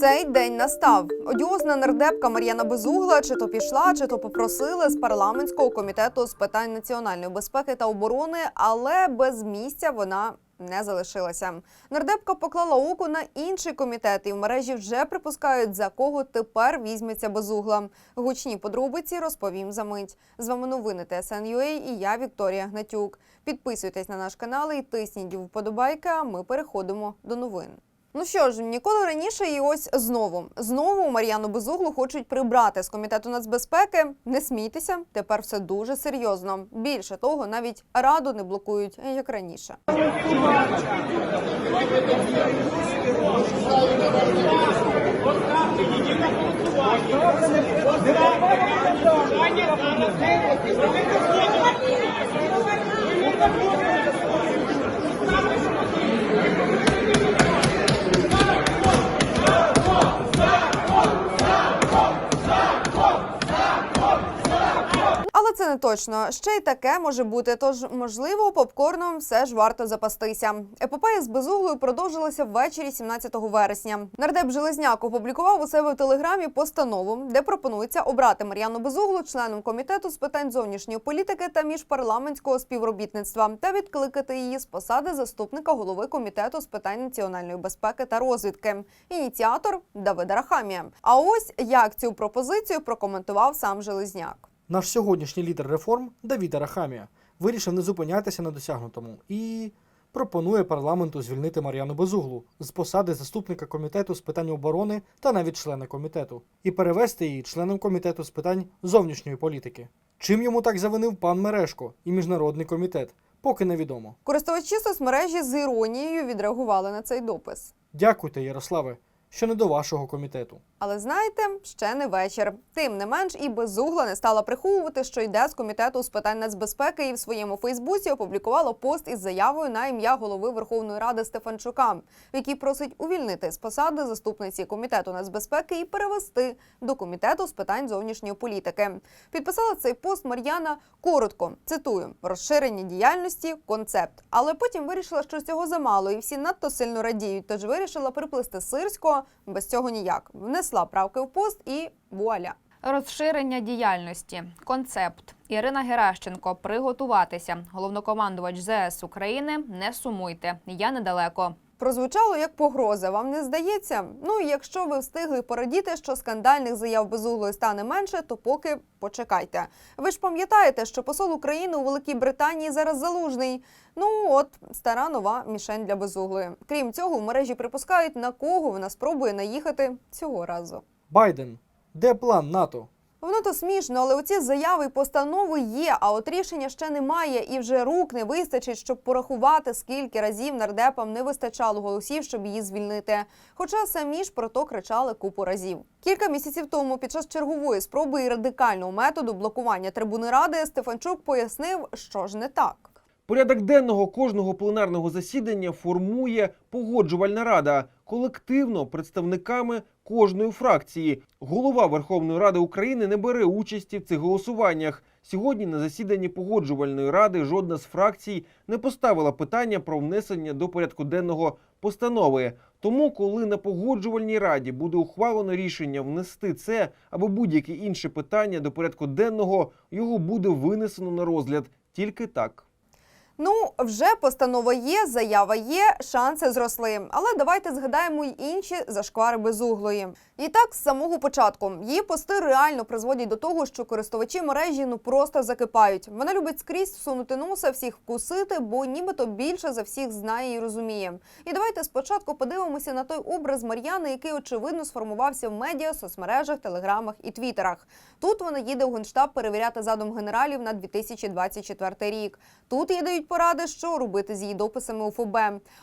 Цей день настав. Одіозна нардепка Мар'яна Безугла чи то пішла, чи то попросили з парламентського комітету з питань національної безпеки та оборони, але без місця вона не залишилася. Нардепка поклала око на інший комітет, і в мережі вже припускають, за кого тепер візьметься Безугла. Гучні подробиці розповім за мить. З вами новини ТСН.UA і я Вікторія Гнатюк. Підписуйтесь на наш канал і тисніть вподобайки. Ми переходимо до новин. Ну що ж, ніколи раніше і ось знову. Знову Мар'яну Безуглу хочуть прибрати з комітету нацбезпеки. Не смійтеся, тепер все дуже серйозно. Більше того, навіть раду не блокують, як раніше. Точно. Ще й таке може бути. Тож, можливо, попкорном все ж варто запастися. Епопея з безуглою продовжилася ввечері 17 вересня. Нардеп Железняк опублікував у себе в телеграмі постанову, де пропонується обрати Мар'яну Безуглу членом комітету з питань зовнішньої політики та міжпарламентського співробітництва та відкликати її з посади заступника голови комітету з питань національної безпеки та розвідки. Ініціатор Давид Арахамія. А ось як цю пропозицію прокоментував сам Железняк. Наш сьогоднішній лідер реформ Давід Арахамія вирішив не зупинятися на досягнутому і пропонує парламенту звільнити Мар'яну Безуглу з посади заступника комітету з питань оборони та навіть члена комітету, і перевести її членом комітету з питань зовнішньої політики. Чим йому так завинив пан Мерешко і міжнародний комітет, поки невідомо. Користувачі соцмережі з іронією відреагували на цей допис. Дякуйте, Ярославе, що не до вашого комітету. Але знаєте, ще не вечір. Тим не менш, і безугла не стала приховувати, що йде з комітету з питань нацбезпеки, і в своєму Фейсбуці опублікувала пост із заявою на ім'я голови Верховної Ради Стефанчука, в якій просить увільнити з посади заступниці комітету нацбезпеки і перевести до комітету з питань зовнішньої політики. Підписала цей пост Мар'яна коротко. Цитую: розширення діяльності, концепт. Але потім вирішила, що цього замало, і всі надто сильно радіють. Тож вирішила приплисти сирського без цього ніяк. Внесла правки в пост і вуаля. Розширення діяльності. Концепт. Ірина Геращенко. Приготуватися. Головнокомандувач ЗС України. Не сумуйте. Я недалеко. Прозвучало як погроза. Вам не здається? Ну і якщо ви встигли порадіти, що скандальних заяв безуглої стане менше, то поки почекайте. Ви ж пам'ятаєте, що посол України у Великій Британії зараз залужний. Ну от стара нова мішень для безуглої. Крім цього, в мережі припускають, на кого вона спробує наїхати цього разу. Байден, де план НАТО? Воно то смішно, але оці заяви й постанови є, а от рішення ще немає, і вже рук не вистачить, щоб порахувати, скільки разів нардепам не вистачало голосів, щоб її звільнити. Хоча самі ж про то кричали купу разів. Кілька місяців тому, під час чергової спроби і радикального методу блокування трибуни ради, Стефанчук пояснив, що ж не так. Порядок денного кожного пленарного засідання формує погоджувальна рада колективно представниками кожної фракції. Голова Верховної Ради України не бере участі в цих голосуваннях. Сьогодні на засіданні погоджувальної ради жодна з фракцій не поставила питання про внесення до порядку денного постанови. Тому, коли на погоджувальній раді буде ухвалено рішення внести це або будь-яке інше питання до порядку денного, його буде винесено на розгляд тільки так. Ну, вже постанова є, заява є, шанси зросли. Але давайте згадаємо й інші зашквари безуглої. І так, з самого початку її пости реально призводять до того, що користувачі мережі ну просто закипають. Вона любить скрізь всунути носа, всіх вкусити, бо нібито більше за всіх знає і розуміє. І давайте спочатку подивимося на той образ Мар'яни, який очевидно сформувався в медіа, соцмережах, телеграмах і твіттерах. Тут вона їде у генштаб перевіряти задум генералів на 2024 рік. Тут їй поради, що робити з її дописами у ФБ.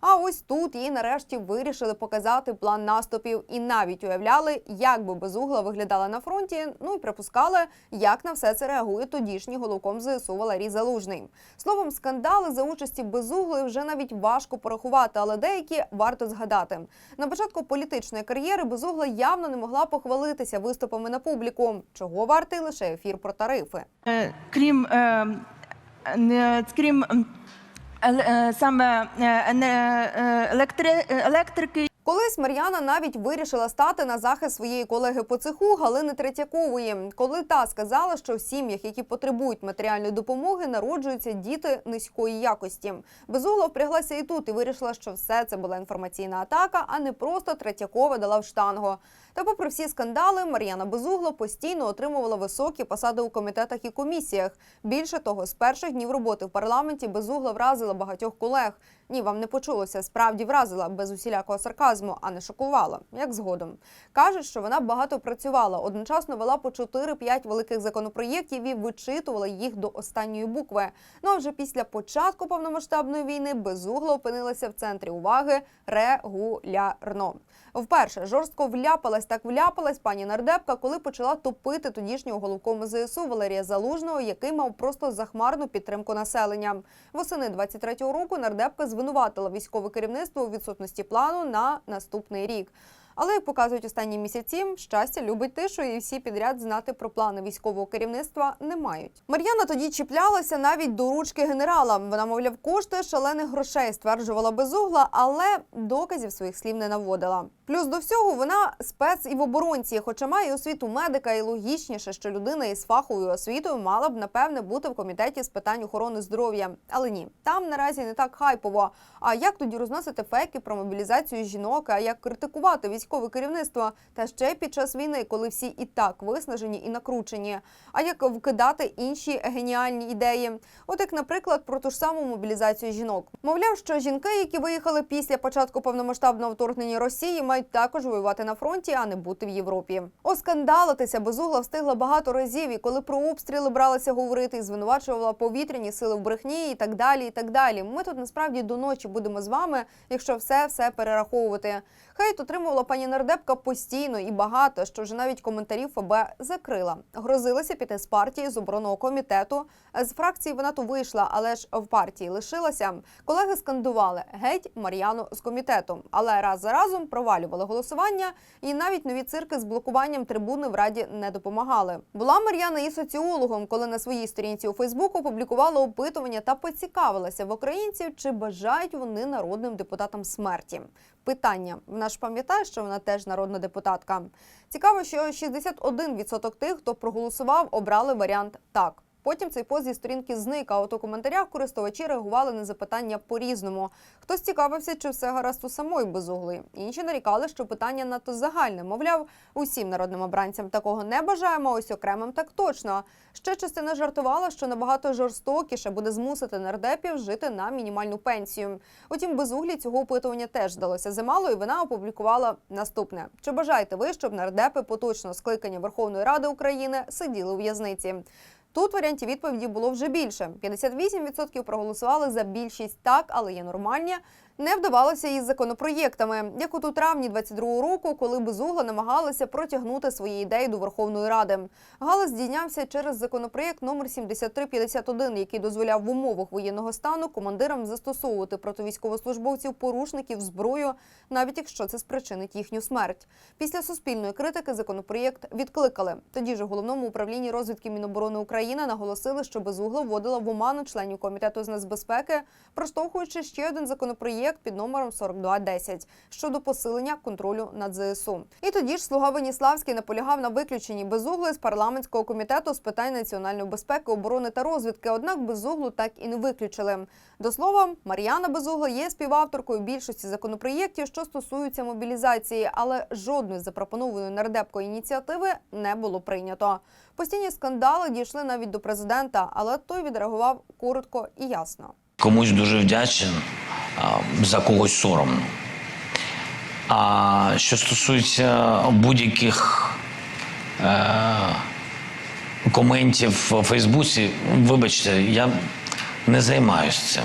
А ось тут їй нарешті вирішили показати план наступів і навіть уявляли, як би безугла виглядала на фронті. Ну і припускали, як на все це реагує тодішній головком ЗСУ Валерій Залужний. Словом, скандали за участі безуглої вже навіть важко порахувати, але деякі варто згадати. На початку політичної кар'єри безугла явно не могла похвалитися виступами на публіку, чого вартий лише ефір про тарифи. Е, крім, е, крім ем, еле- е, саме е, е, електрики Колись Мар'яна навіть вирішила стати на захист своєї колеги по цеху Галини Третьякової, коли та сказала, що в сім'ях, які потребують матеріальної допомоги, народжуються діти низької якості. Безугла впряглася і тут і вирішила, що все це була інформаційна атака, а не просто Третьякова дала в штангу. Та, попри всі скандали, Мар'яна Безугла постійно отримувала високі посади у комітетах і комісіях. Більше того, з перших днів роботи в парламенті Безугла вразила багатьох колег. Ні, вам не почулося. Справді вразила без усілякого сарказму, а не шокувала, як згодом. Каже, що вона багато працювала, одночасно вела по 4-5 великих законопроєктів і вичитувала їх до останньої букви. Ну а вже після початку повномасштабної війни безугла опинилася в центрі уваги регулярно. Вперше жорстко вляпалась так вляпалась пані нардепка, коли почала топити тодішнього головкому ЗСУ Валерія Залужного, який мав просто захмарну підтримку населення. Восени 23-го року нардепка звинуватила військове керівництво у відсутності плану на наступний рік. Але як показують останні місяці, щастя любить тишу, і всі підряд знати про плани військового керівництва не мають. Мар'яна тоді чіплялася навіть до ручки генерала. Вона, мовляв, коштує шалених грошей, стверджувала безугла, але доказів своїх слів не наводила. Плюс до всього вона спец і в оборонці, хоча має освіту медика, і логічніше, що людина із фаховою освітою мала б напевне бути в комітеті з питань охорони здоров'я. Але ні, там наразі не так хайпово. А як тоді розносити фейки про мобілізацію жінок? А як критикувати військове керівництво? Та ще під час війни, коли всі і так виснажені і накручені. А як вкидати інші геніальні ідеї? От як, наприклад, про ту ж саму мобілізацію жінок. Мовляв, що жінки, які виїхали після початку повномасштабного вторгнення Росії, мають також воювати на фронті, а не бути в Європі. Оскандалитися безугла встигла багато разів, і коли про обстріли бралися говорити і звинувачувала повітряні сили в брехні і так далі. І так далі. Ми тут насправді до ночі будемо з вами, якщо все все перераховувати. Хейт отримувала пані нардепка постійно і багато, що вже навіть коментарів ФБ закрила. Грозилася піти з партії з оборонного комітету. З фракції вона то вийшла, але ж в партії лишилася. Колеги скандували геть Мар'яну з комітету, але раз за разом провалювали голосування, і навіть нові цирки з блокуванням трибуни в раді не допомагали. Була Мар'яна і соціологом, коли на своїй сторінці у Фейсбуку опублікувала опитування та поцікавилася в українців, чи бажають вони народним депутатам смерті. Питання вона ж пам'ятає, що вона теж народна депутатка. Цікаво, що 61% тих, хто проголосував, обрали варіант так. Потім цей пост зі сторінки зник, а от у коментарях користувачі реагували на запитання по-різному. Хтось цікавився, чи все гаразд у самої безуглої. Інші нарікали, що питання надто загальне. Мовляв, усім народним обранцям такого не бажаємо, ось окремим так точно. Ще частина жартувала, що набагато жорстокіше буде змусити нардепів жити на мінімальну пенсію. Утім, безуглі цього опитування теж здалося замало, і вона опублікувала наступне: чи бажаєте ви, щоб нардепи поточного скликання Верховної Ради України сиділи у в'язниці? Тут варіантів відповіді було вже більше. 58% проголосували за більшість так, але є нормальні. Не вдавалося із законопроєктами, як от у травні 22-го року, коли безугла намагалася протягнути свої ідеї до Верховної Ради. Галас здійнявся через законопроєкт номер 7351, який дозволяв в умовах воєнного стану командирам застосовувати проти військовослужбовців порушників зброю, навіть якщо це спричинить їхню смерть. Після суспільної критики законопроєкт відкликали. Тоді ж у головному управлінні розвідки Міноборони України наголосили, що безугла вводила в оману членів комітету з нацбезпеки, проштовхуючи ще один законопроєкт під номером 4210 щодо посилення контролю над ЗСУ. І тоді ж слуга Веніславський наполягав на виключенні безугли з парламентського комітету з питань національної безпеки, оборони та розвідки. Однак безуглу так і не виключили. До слова, Мар'яна Безугла є співавторкою більшості законопроєктів, що стосуються мобілізації, але жодної запропонованої нардепкою ініціативи не було прийнято. Постійні скандали дійшли навіть до президента, але той відреагував коротко і ясно. Комусь дуже вдячен, за когось соромно. А що стосується будь-яких е, коментів у Фейсбуці, вибачте, я не займаюся цим.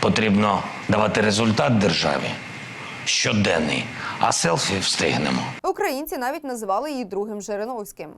потрібно давати результат державі щоденний, А селфі встигнемо. Українці навіть називали її другим Жириновським.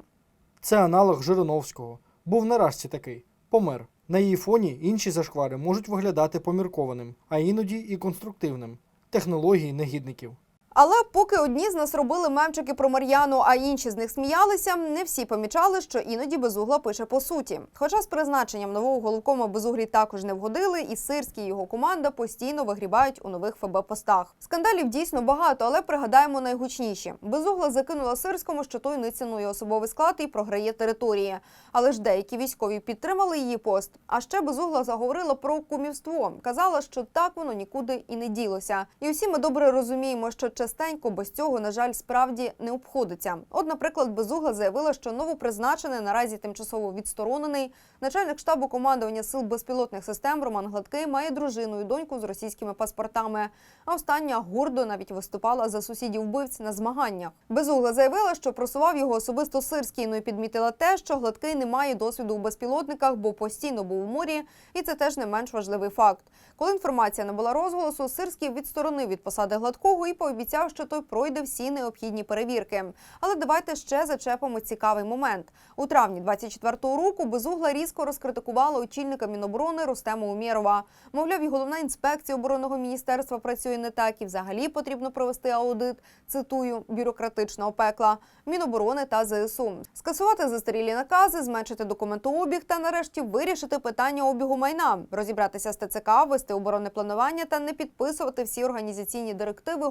Це аналог Жириновського. Був наразі такий помер. На її фоні інші зашквари можуть виглядати поміркованим, а іноді і конструктивним. Технології негідників. Але поки одні з нас робили мемчики про Мар'яну, а інші з них сміялися, не всі помічали, що іноді безугла пише по суті. Хоча з призначенням нового головкома безуглі також не вгодили, і Сирський його команда постійно вигрібають у нових ФБ-постах. Скандалів дійсно багато, але пригадаємо найгучніші. Безугла закинула Сирському, що той не цінує особовий склад і програє території. Але ж деякі військові підтримали її пост. А ще безугла заговорила про кумівство. Казала, що так воно нікуди і не ділося. І усі ми добре розуміємо, що частенько без цього, на жаль, справді не обходиться. От, наприклад, безугла заявила, що новопризначений наразі тимчасово відсторонений начальник штабу командування сил безпілотних систем Роман Гладкий має дружину і доньку з російськими паспортами. А остання гордо навіть виступала за сусідів вбивць на змаганнях. Безугла заявила, що просував його особисто Сирський. Ну і підмітила те, що Гладкий не має досвіду у безпілотниках, бо постійно був у морі, і це теж не менш важливий факт. Коли інформація не була розголосу, Сирський відсторонив від посади гладкого і пообіцяв, що той пройде всі необхідні перевірки. Але давайте ще зачепимо цікавий момент. У травні 24-го року безугла різко розкритикувала очільника Міноборони Рустема Умєрова. Мовляв, і головна інспекція оборонного міністерства працює не так, і взагалі потрібно провести аудит. Цитую бюрократичного пекла Міноборони та ЗСУ. Скасувати застарілі накази, зменшити документообіг та нарешті вирішити питання обігу майна, розібратися з ТЦК, вести оборонне планування та не підписувати всі організаційні директиви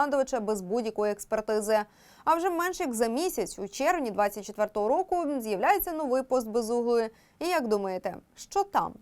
головнокомандувача без будь-якої експертизи. А вже менше як за місяць, у червні 24-го року, з'являється новий пост безуглої. І як думаєте, що там?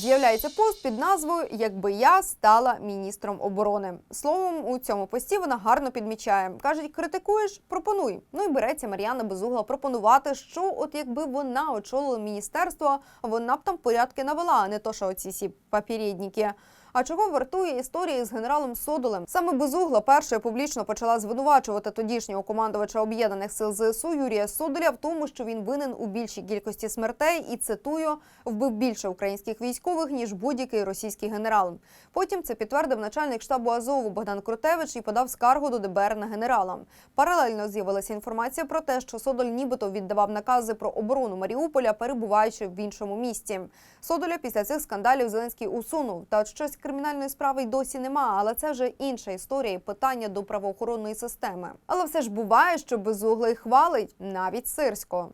З'являється пост під назвою Якби я стала міністром оборони. Словом, у цьому пості вона гарно підмічає. кажуть, критикуєш, пропонуй. Ну і береться Мар'яна Безугла пропонувати, що от якби вона очолила міністерство, вона б там порядки навела, а не то, що оці всі папірєдніки. А чого вартує історія з генералом Содолем? Саме безугла першою публічно почала звинувачувати тодішнього командувача об'єднаних сил ЗСУ Юрія Содоля в тому, що він винен у більшій кількості смертей і цитую вбив більше українських військових ніж будь-який російський генерал. Потім це підтвердив начальник штабу Азову Богдан Крутевич і подав скаргу до ДБР на генерала. Паралельно з'явилася інформація про те, що Содоль нібито віддавав накази про оборону Маріуполя, перебуваючи в іншому місті. Содоля після цих скандалів Зеленський усунув. Та щось кримінальної справи й досі нема, але це вже інша історія і питання до правоохоронної системи. Але все ж буває, що безуглий хвалить навіть сирського.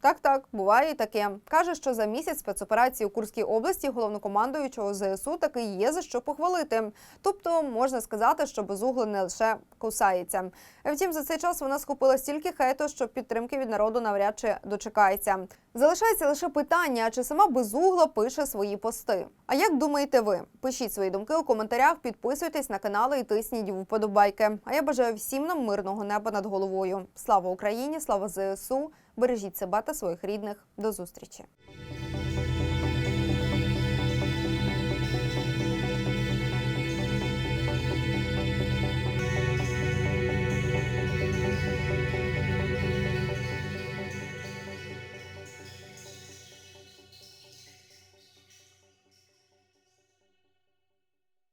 Так, так, буває і таке. Каже, що за місяць спецоперації у Курській області головнокомандуючого ЗСУ таки є за що похвалити. Тобто можна сказати, що безугла не лише кусається. Втім, за цей час вона схопила стільки хейту, що підтримки від народу навряд чи дочекається. Залишається лише питання, чи сама безугла пише свої пости. А як думаєте ви? Пишіть свої думки у коментарях, підписуйтесь на канали і тисніть вподобайки. А я бажаю всім нам мирного неба над головою. Слава Україні! Слава ЗСУ! Бережіть себе та своїх рідних. До зустрічі!